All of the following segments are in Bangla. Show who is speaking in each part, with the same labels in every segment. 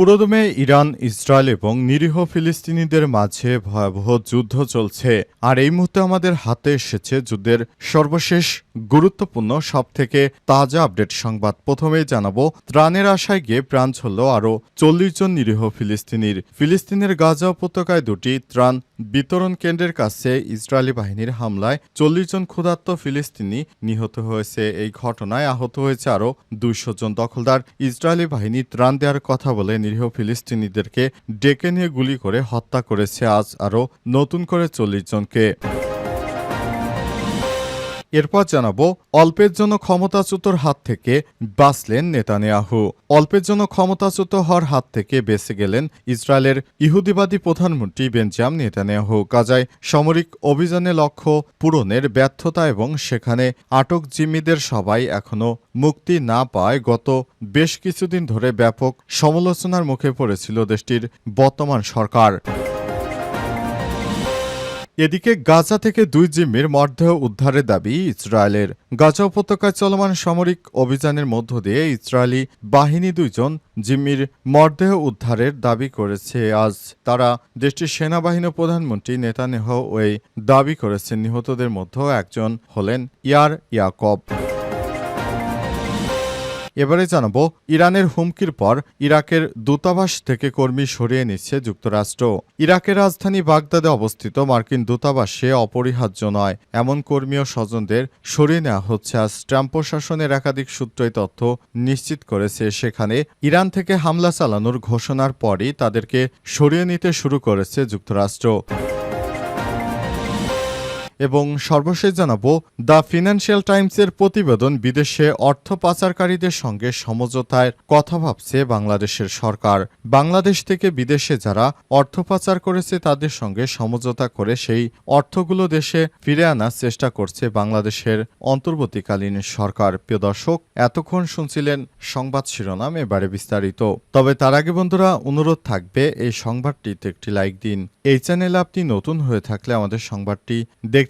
Speaker 1: পুরোদমে ইরান, ইসরায়েল এবং নিরীহ ফিলিস্তিনিদের মাঝে ভয়াবহ যুদ্ধ চলছে। আর এই মুহূর্তে আমাদের হাতে এসেছে যুদ্ধের সর্বশেষ গুরুত্বপূর্ণ, সবথেকে তাজা আপডেট সংবাদ। প্রথমেই জানাব, ত্রাণের আশায় গিয়ে প্রাণ ছড়ল আরও চল্লিশ জন নিরীহ ফিলিস্তিনির। ফিলিস্তিনের গাজা উপত্যকায় দুটি ত্রাণ বিতরণ কেন্দ্রের কাছে ইসরায়েলি বাহিনীর হামলায় চল্লিশ জন ক্ষুধার্ত ফিলিস্তিনি নিহত হয়েছে। এই ঘটনায় আহত হয়েছে আরও দুইশো জন দখলদার। ইসরায়েলি বাহিনী ত্রাণ দেওয়ার কথা বলে নিরীহ ফিলিস্তিনিদেরকে ডেকে নিয়ে গুলি করে হত্যা করেছে আজ আরও নতুন করে চল্লিশ জনকে। এরপর জানাব, অল্পের জন্য ক্ষমতাচ্যুতর হাত থেকে বাঁচলেন নেতানিয়াহু। অল্পের জন্য ক্ষমতাচ্যুত হওয়ার হাত থেকে বেঁচে গেলেন ইসরায়েলের ইহুদিবাদী প্রধানমন্ত্রী বেঞ্জাম নেতানিয়াহু। গাজায় সামরিক অভিযানে লক্ষ্য পূরণের ব্যর্থতা এবং সেখানে আটক জিম্মিদের সবাই এখনও মুক্তি না পায়। গত বেশ কিছুদিন ধরে ব্যাপক সমালোচনার মুখে পড়েছিল দেশটির বর্তমান সরকার। এদিকে গাজা থেকে দুই জিম্মির মরদেহ উদ্ধারের দাবি ইসরায়েলের। গাজা উপত্যকায় চলমান সামরিক অভিযানের মধ্য দিয়ে ইসরায়েলি বাহিনী দুইজন জিম্মির মরদেহ উদ্ধারের দাবি করেছে। আজ তারা দেশটির সেনাবাহিনী প্রধানমন্ত্রী নেতানেহ ওই দাবি করেছেন। নিহতদের মধ্যে একজন হলেন ইয়ার ইয়াকব। এবারে জানাব, ইরানের হুমকির পর ইরাকের দূতাবাস থেকে কর্মী সরিয়ে নিচ্ছে যুক্তরাষ্ট্র। ইরাকের রাজধানী বাগদাদে অবস্থিত মার্কিন দূতাবাসে অপরিহার্য নয়, এমন কর্মী ও স্বজনদের সরিয়ে নেওয়া হচ্ছে আজ। ট্রাম্প প্রশাসনের একাধিক সূত্রই তথ্য নিশ্চিত করেছে, সেখানে ইরান থেকে হামলা চালানোর ঘোষণার পরই তাদেরকে সরিয়ে নিতে শুরু করেছে যুক্তরাষ্ট্র। এবং সর্বশেষ জানাব, দ্য ফিনান্সিয়াল টাইমসের প্রতিবেদন বিদেশে অর্থ পাচারকারীদের সঙ্গে সমঝোতায় কথা ভাবছে বাংলাদেশের সরকার। বাংলাদেশ থেকে বিদেশে যারা অর্থ পাচার করেছে, তাদের সঙ্গে সমঝোতা করে সেই অর্থগুলো দেশে ফিরে আনার চেষ্টা করছে বাংলাদেশের অন্তর্বর্তীকালীন সরকার। প্রিয় দর্শক, এতক্ষণ শুনছিলেন সংবাদ শিরোনাম, এবারে বিস্তারিত। তবে তার আগে বন্ধুরা, অনুরোধ থাকবে, এই সংবাদটিতে একটি লাইক দিন। এই চ্যানেলে আপনি নতুন হয়ে থাকলে আমাদের সংবাদটি দেখতে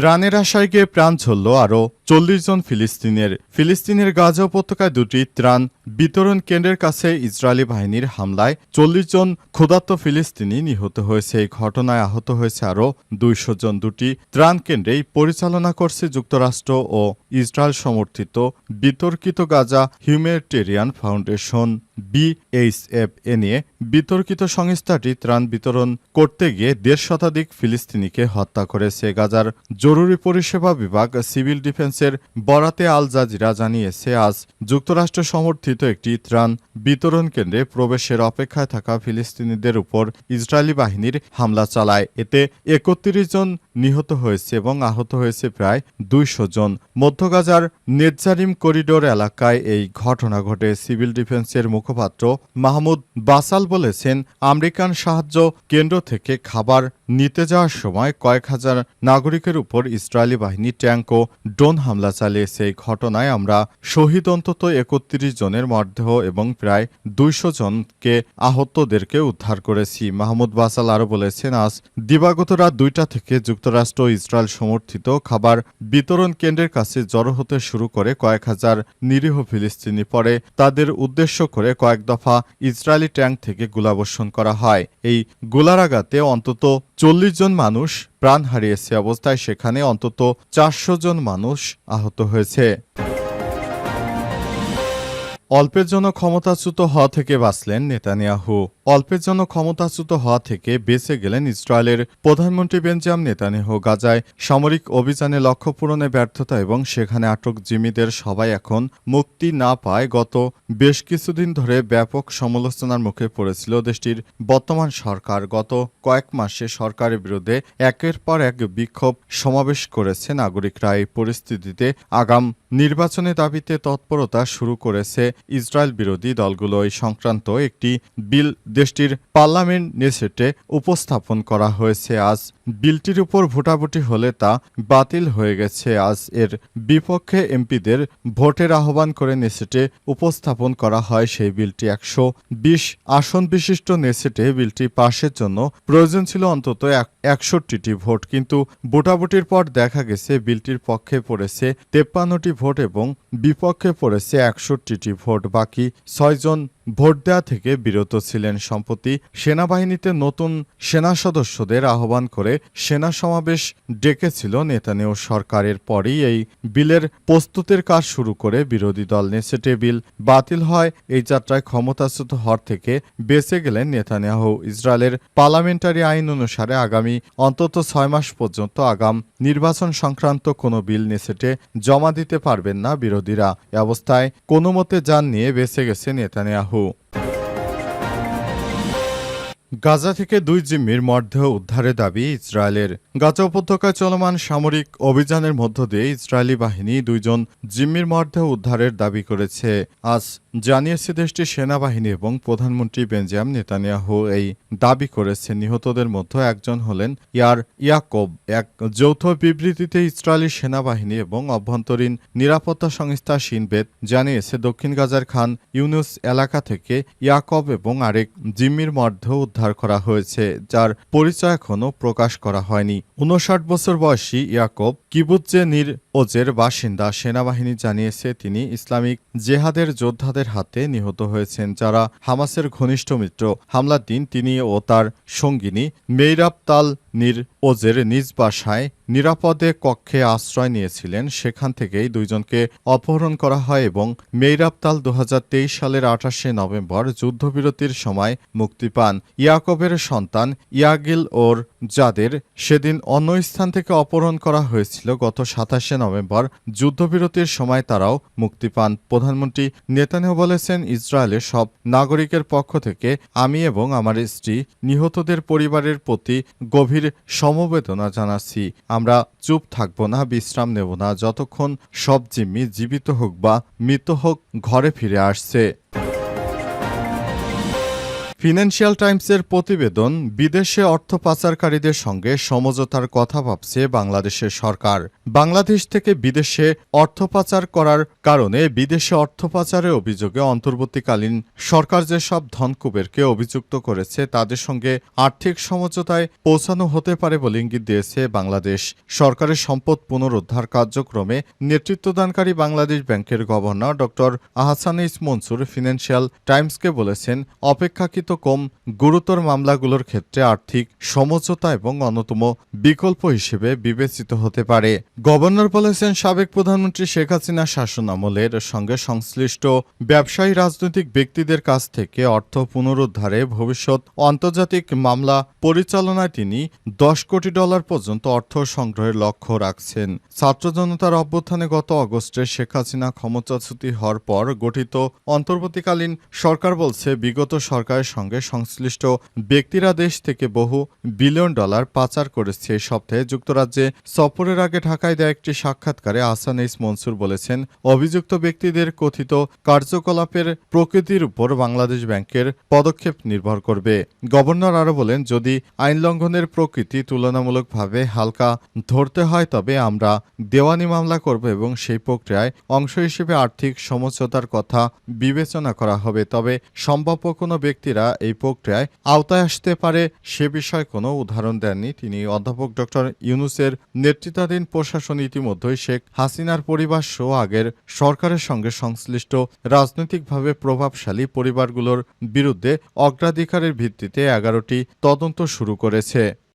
Speaker 1: ত্রাণের আশায় গিয়ে প্রাণ ছড়ল আরও চল্লিশ জন ফিলিস্তিনের। ফিলিস্তিনের গাজা উপত্যকায় দুটি ত্রাণ বিতরণ কেন্দ্রের কাছে ইসরায়েলি বাহিনীর হামলায় চল্লিশ জন ক্ষুধার্ত ফিলিস্তিনি নিহত হয়েছে। এই ঘটনায় আহত হয়েছে আরও দুইশো জন। দুটি ত্রাণ কেন্দ্রেই পরিচালনা করছে যুক্তরাষ্ট্র ও ইসরায়েল সমর্থিত বিতর্কিত গাজা হিউম্যানিটেরিয়ান ফাউন্ডেশন। বিএইচএফ এ নিয়ে বিতর্কিত সংস্থাটি ত্রাণ বিতরণ করতে গিয়ে দেড় শতাধিক ফিলিস্তিনিকে হত্যা করেছে। গাজার জরুরি পরিষেবা বিভাগ সিভিল ডিফেন্সের বরাতে আল জাজিরা জানিয়েছে, আজ যুক্তরাষ্ট্র সমর্থিত একটি ত্রাণ বিতরণ কেন্দ্রে প্রবেশের অপেক্ষায় থাকা ফিলিস্তিনিদের উপর ইসরায়েলি বাহিনীর হামলা চালায়। এতে একত্রিশ জন নিহত হয়েছে এবং আহত হয়েছে প্রায় দুইশো জন। মধ্য গাজার নেজারিম করিডোর এলাকায় এই ঘটনা ঘটে। সিভিল ডিফেন্সের মুখপাত্র মাহমুদ বাসাল বলেছেন, আমেরিকান সাহায্য কেন্দ্র থেকে খাবার নিতে যাওয়ার সময় কয়েক হাজার নাগরিকের উপর ইসরায়েলি বাহিনী ট্যাঙ্ক ও ড্রোন হামলা চালিয়েছে। এই ঘটনায় আমরা শহীদ অন্তত একত্রিশ জনের মরদেহ এবং প্রায় দুইশো জনকে আহতদেরকে উদ্ধার করেছি। মাহমুদ বাসাল আরও বলেছেন, আজ দিবাগত রাত দুইটা থেকে যুক্তরাষ্ট্র ইসরায়েল সমর্থিত খাবার বিতরণ কেন্দ্রের কাছে জড়ো হতে শুরু করে কয়েক হাজার নিরীহ ফিলিস্তিনি পরে তাদের উদ্দেশ্য করে কয়েক দফা ইসরায়েলি ট্যাঙ্ক থেকে গোলাবর্ষণ করা হয়। এই গোলারাগাতে অন্তত চল্লিশ জন মানুষ প্রাণ হারিয়েছে। অবস্থায় সেখানে অন্তত চারশো জন মানুষ আহত হয়েছে। অল্পের জন্য ক্ষমতাচ্যুত হওয়া থেকে বাঁচলেন নেতানিয়াহু। অল্পের জন্য ক্ষমতাচ্যুত হওয়া থেকে বেঁচে গেলেন ইসরায়েলের প্রধানমন্ত্রী বেঞ্জাম নেতানিয়াহু গাজায় সামরিক অভিযানে লক্ষ্য পূরণে ব্যর্থতা এবং সেখানে আটক জিমিদের সবাই এখন মুক্তি না পায় গত বেশ কিছুদিন ধরে ব্যাপক সমালোচনার মুখে পড়েছিল দেশটির বর্তমান সরকার। গত কয়েক মাসে সরকারের বিরুদ্ধে একের পর এক বিক্ষোভ সমাবেশ করেছে নাগরিকরা। এই পরিস্থিতিতে আগাম নির্বাচনের দাবিতে তৎপরতা শুরু করেছে ইসরায়েল বিরোধী দলগুলো। এই সংক্রান্ত একটি বিল দেশটির পার্লামেন্ট নেসেটে উপস্থাপন করা হয়েছে। আজ বিলটির উপর ভোটাভুটি হলে তা বাতিল হয়ে গেছে। আজ এর বিপক্ষে এমপিদের ভোটের আহ্বান করে নেসেটে উপস্থাপন করা হয় সেই বিলটি। একশো বিশ আসন বিশিষ্ট নেসেটে বিলটি পাশের জন্য প্রয়োজন ছিল অন্তত একষট্টিটি ভোট। কিন্তু ভোটাভুটির পর দেখা গেছে বিলটির পক্ষে পড়েছে তেপ্পান্নটি ভোট এবং বিপক্ষে পড়েছে একষট্টিটি ভোট। বাকি ছয়জন ভোট দেওয়া থেকে বিরত ছিলেন সম্প্রতি সেনাবাহিনীতে নতুন সেনা সদস্যদের আহ্বান করে সেনা সমাবেশ ডেকেছিল নেতানিয়াহু সরকারের পরই। এই বিলের প্রস্তুতের কাজ শুরু করে বিরোধী দল নেসেটে বিল বাতিল হয়। এই যাত্রায় ক্ষমতাচ্যুত হওয়ার থেকে বেঁচে গেলেন নেতানিয়াহু। ইসরায়েলের পার্লামেন্টারি আইন অনুসারে আগামী অন্তত ছয় মাস পর্যন্ত আগাম নির্বাচন সংক্রান্ত কোনো বিল নেসেটে জমা দিতে পারবেন না বিরোধীরা। অবস্থায় কোনো মতে যান নিয়ে বেঁচে গেছে নেতানিয়াহু। lahu গাজা থেকে দুই জিম্মির মরদেহ উদ্ধারের দাবি ইসরায়েলের। গাজা উপত্যকায় চলমান সামরিক অভিযানের মধ্য দিয়ে ইসরায়েলি বাহিনী দুইজন জিম্মির মরদেহ উদ্ধারের দাবি করেছে। আজ জানিয়েছে দেশটির সেনাবাহিনী এবং প্রধানমন্ত্রী বেঞ্জাম নেতানিয়াহু এই দাবি করেছে নিহতদের মধ্যে একজন হলেন ইয়ার ইয়াকব। এক যৌথ বিবৃতিতে ইসরায়েলি সেনাবাহিনী এবং অভ্যন্তরীণ নিরাপত্তা সংস্থা সিনবেদ জানিয়েছে, দক্ষিণ গাজার খান ইউনুস এলাকা থেকে ইয়াকব এবং আরেক জিম্মির মরদেহ উদ্ধার করা হয়েছে যার পরিচয় এখনও প্রকাশ করা হয়নি। উনষাট বছর বয়সী ইয়াকব কিবুজ্জে নির ওজের বাসিন্দা সেনাবাহিনী জানিয়েছে, তিনি ইসলামিক জেহাদের যোদ্ধাদের হাতে নিহত হয়েছেন, যারা হামাসের ঘনিষ্ঠ মিত্র। হামলার দিন তিনি ও তার সঙ্গিনী মেইরাব তাল নির ওজের নিজ বাসায় নিরাপদে কক্ষে আশ্রয় নিয়েছিলেন। সেখান থেকেই দুইজনকে অপহরণ করা হয় এবং মেইরাবতাল দু হাজার তেইশ সালের আঠাশে নভেম্বর যুদ্ধবিরতির সময় মুক্তি পান। ইয়াকবের সন্তান ইয়াগিল ওর যাদের সেদিন অন্য স্থান থেকে অপহরণ করা হয়েছিল গত সাতাশে নভেম্বর। যুদ্ধবিরতির সময় তারাও মুক্তি পান। প্রধানমন্ত্রী নেতানিয়াহু বলেছেন, ইসরায়েলের সব নাগরিকের পক্ষ থেকে আমি এবং আমার স্ত্রী, নিহতদের পরিবারের প্রতি গভীর সমবেদনা জানাচ্ছি। আমরা চুপ থাকব না, বিশ্রাম নেব না, যতক্ষণ সব জিম্মি জীবিত হোক বা মৃত হোক, ঘরে ফিরে আসছে। ফিনান্সিয়াল টাইমসের প্রতিবেদন বিদেশে অর্থ পাচারকারীদের সঙ্গে সমঝোতার কথা ভাবছে বাংলাদেশের সরকার। বাংলাদেশ থেকে বিদেশে অর্থ পাচার করার কারণে বিদেশে অর্থ পাচারের অভিযোগে অন্তর্বর্তীকালীন সরকার যেসব ধনকুবেরকে অভিযুক্ত করেছে, তাদের সঙ্গে আর্থিক সমঝোতায় পৌঁছানো হতে পারে বলে ইঙ্গিত দিয়েছে বাংলাদেশ। সরকারের সম্পদ পুনরুদ্ধার কার্যক্রমে নেতৃত্বদানকারী বাংলাদেশ ব্যাংকের governor doctor Ahsan Mansur financial টাইমসকে বলেছেন, অপেক্ষাকৃত কম গুরুতর মামলাগুলোর ক্ষেত্রে আর্থিক সমঝোতা এবং অন্যতম বিকল্প হিসেবে বিবেচিত হতে পারে। গভর্নর বলেছেন, সাবেক প্রধানমন্ত্রী শেখ হাসিনা শাসন আমলের সঙ্গে সংশ্লিষ্ট ব্যবসায়ী রাজনৈতিক ব্যক্তিদের কাছ থেকে অর্থ পুনরুদ্ধারে ভবিষ্যৎ আন্তর্জাতিক মামলা পরিচালনায় তিনি দশ কোটি ডলার পর্যন্ত অর্থ সংগ্রহের লক্ষ্য রাখছেন। ছাত্র জনতার অভ্যুত্থানে গত অগস্টে শেখ হাসিনা ক্ষমতাচ্যুতি হওয়ার পর গঠিত অন্তর্বর্তীকালীন সরকার বলছে, বিগত সরকারের সঙ্গে সংশ্লিষ্ট ব্যক্তিরা দেশ থেকে বহু বিলিয়ন ডলার পাচার করেছে। এই সপ্তাহে যুক্তরাজ্যে সফরের আগে ঢাকায় দেয় একটি সাক্ষাৎকারে আসান এইস মনসুর বলেছেন, অভিযুক্ত ব্যক্তিদের কথিত কার্যকলাপের প্রকৃতির উপর বাংলাদেশ ব্যাংকের পদক্ষেপ নির্ভর করবে। গভর্নর আরও বলেন, যদি আইন লঙ্ঘনের প্রকৃতি তুলনামূলকভাবে হালকা ধরতে হয়, তবে আমরা দেওয়ানি মামলা করব এবং সেই প্রক্রিয়ায় অংশ হিসেবে আর্থিক সমঝোতার কথা বিবেচনা করা হবে। তবে সম্ভাব্য কোনো ব্যক্তিরা এই প্রক্রিয়ায় আওতায় আসতে পারে। সে বিষয়ে কোনো উদাহরণ দেননি তিনি। অধ্যাপক ডক্টর ইউনুসের নেতৃত্বাধীন প্রশাসন ইতিমধ্যেই শেখ হাসিনার পরিবার সহ আগের সরকারের সঙ্গে সংশ্লিষ্ট রাজনৈতিকভাবে প্রভাবশালী পরিবারগুলোর বিরুদ্ধে অগ্রাধিকারের ভিত্তিতে এগারোটি তদন্ত শুরু করেছে।